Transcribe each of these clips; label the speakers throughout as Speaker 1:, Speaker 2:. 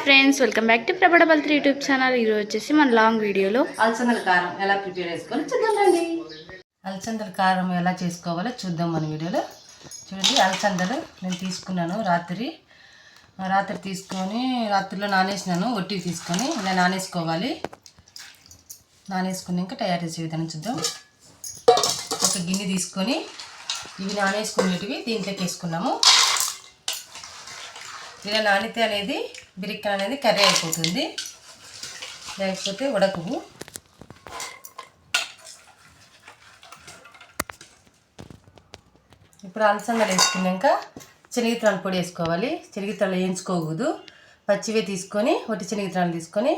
Speaker 1: Friends welcome back to ప్రభడ బల్త్రి YouTube channel. ఈరోజు వచ్చేసి మన లాంగ్ వీడియోలో
Speaker 2: అలసందల కారం ఎలా ప్రిపేర్ చేసుకోవాలో చూద్దాం రండి. అలసందల కారం ఎలా చేసుకోవాలో చూద్దాం మన వీడియోలో. చూడండి అలసందలు నేను తీసుకున్నాను రాత్రి. రాత్రి తీసుకొని రాత్రిలో నానేసినాను ఒట్టి తీసుకొని ఇలా నానేసుకోవాలి. నానేసుకున్నాక తయారు చేసే విధానం చూద్దాం. ఒక గిన్నె తీసుకొని ఇవి నానేసుకునేటివి దీంట్లోకి వేసుకున్నాము. ఇలా నానితే అనేది బిరిక్కలు అనేది కర్రీ అయిపోతుంది. లేకపోతే ఉడకవు ఇప్పుడు అలసందలు వేసుకున్నాక శనగిత్తనాలు పొడి వేసుకోవాలి. శనగిత్తనాలు వేయించుకోకూడదు. పచ్చివే తీసుకొని ఒట్టి శనగిత్తనాలు తీసుకొని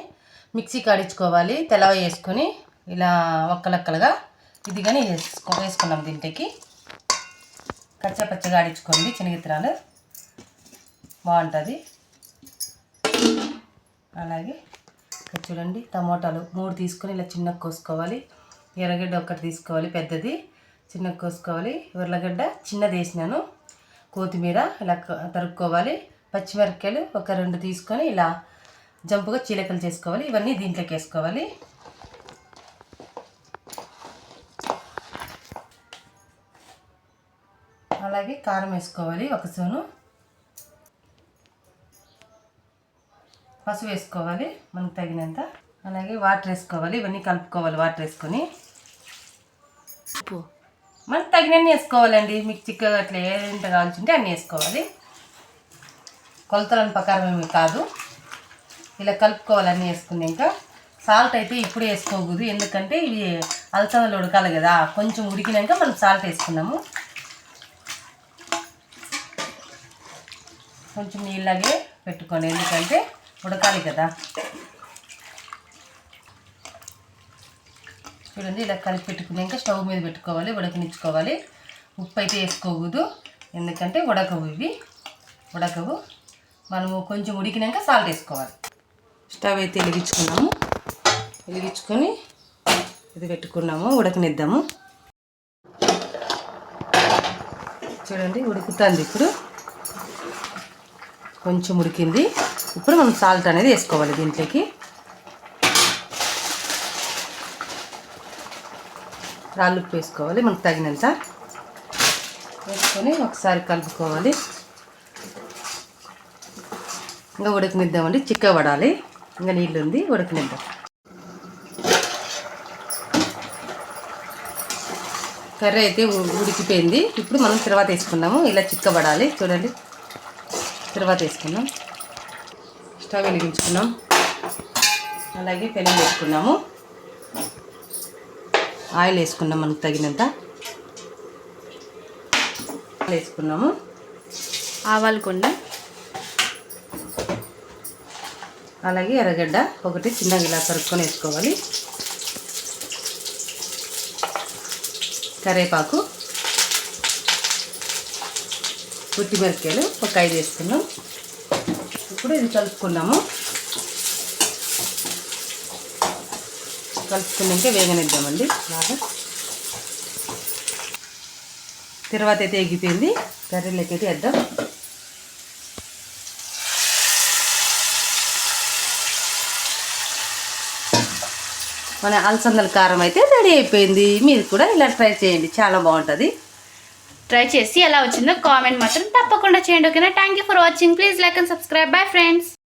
Speaker 2: మిక్సీ కాడించుకోవాలి. తెల్లవ వేసుకొని ఇలా ఒక్కలక్కలుగా ఇది కానీ వేసుకో వేసుకున్నాం దీంట్లోకి. కచ్చా పచ్చగా ఆడించుకోండి శనగిత్తనాలు బాగుంటుంది. అలాగే ఇక్కడ చూడండి టమోటాలు మూడు తీసుకొని ఇలా చిన్నగా కోసుకోవాలి. ఎర్రగడ్డ ఒకటి తీసుకోవాలి పెద్దది చిన్నగా కోసుకోవాలి. ఉర్లగడ్డ చిన్నది వేసినాను. కొత్తిమీర ఇలా తరుక్కోవాలి. పచ్చిమిరపకాయలు ఒక రెండు తీసుకొని ఇలా జంపుగా చీలకలు చేసుకోవాలి. ఇవన్నీ దీంట్లోకి వేసుకోవాలి. అలాగే కారం వేసుకోవాలి ఒక స్పూను పసుపు వేసుకోవాలి మనకు తగినంత. అలాగే వాటర్ వేసుకోవాలి ఇవన్నీ కలుపుకోవాలి వాటర్ వేసుకొని.
Speaker 1: ఉప్పు
Speaker 2: మనకు తగినన్ని వేసుకోవాలండి. మీకు చిక్కగా అట్లా ఎంత కావాల్సింటే అన్నీ వేసుకోవాలి. కొలతలను ప్రకారం ఏమి కాదు. ఇలా కలుపుకోవాలి అన్నీ వేసుకున్నాక సాల్ట్ అయితే ఇప్పుడు వేసుకోకూడదు. ఎందుకంటే ఇవి అలసందలు ఉడకాలి కదా. కొంచెం ఉడికినాక మనం సాల్ట్ వేసుకున్నాము. కొంచెం నీళ్ళగే పెట్టుకోండి. ఎందుకంటే ఉడకాలి కదా. చూడండి ఇలా కలిపి పెట్టుకున్నాక స్టవ్ మీద పెట్టుకోవాలి ఉడకనిచ్చుకోవాలి. ఉప్పు అయితే వేసుకోకూడదు ఎందుకంటే ఉడకవు ఇవి. ఉడకవు. మనము కొంచెం ఉడికినాక సాల్ట్ వేసుకోవాలి. స్టవ్ అయితే వెలిగించుకున్నాము. వెలిగించుకొని ఇది పెట్టుకున్నాము ఉడకనిద్దాము. చూడండి ఉడుకుతుంది ఇప్పుడు. కొంచెం ఉడికింది. ఇప్పుడు మనం సాల్ట్ అనేది వేసుకోవాలి దీంట్లోకి. రాళ్ళు ఉప్పు వేసుకోవాలి మనకు తగినంత. వేసుకొని ఒకసారి కలుపుకోవాలి. ఇంకా ఉడకనిద్దామండి చిక్క పడాలి. ఇంకా నీళ్ళు ఉంది ఉడకనిద్దాం. కర్రీ అయితే ఉడికిపోయింది. ఇప్పుడు మనం తర్వాత వేసుకున్నాము ఇలా చిక్కబడాలి. చూడండి. తర్వాత వేసుకున్నాం స్టవ్ వెలిగించుకున్నాం. అలాగే పెనం వేసుకున్నాము. ఆయిల్ వేసుకున్నాం మనకు తగినంత. వేసుకున్నాము.
Speaker 1: ఆవాలు కొన్ని.
Speaker 2: అలాగే ఎర్రగడ్డ ఒకటి చిన్నగా ఇలా తరుక్కొని వేసుకోవాలి. కరివేపాకు పుట్టి మిరపకాయలు ఒక ఐదు వేసుకున్నాం. ఇప్పుడు ఇది కలుపుకుందాము. కలుపుకున్నాక వేగనిద్దామండి. బాగా. తర్వాత అయితే ఎగిపోయింది కర్రీలోకి అయితే వేద్దాం. మన అలసందల కారం అయితే రెడీ అయిపోయింది. మీరు కూడా ఇలా ట్రై చేయండి. చాలా బాగుంటుంది.
Speaker 1: ట్రై చేసి ఎలా వచ్చిందో కామెంట్ మాత్రం తప్పకుండా చేయండి ఓకేనా thank you for watching please like and subscribe bye friends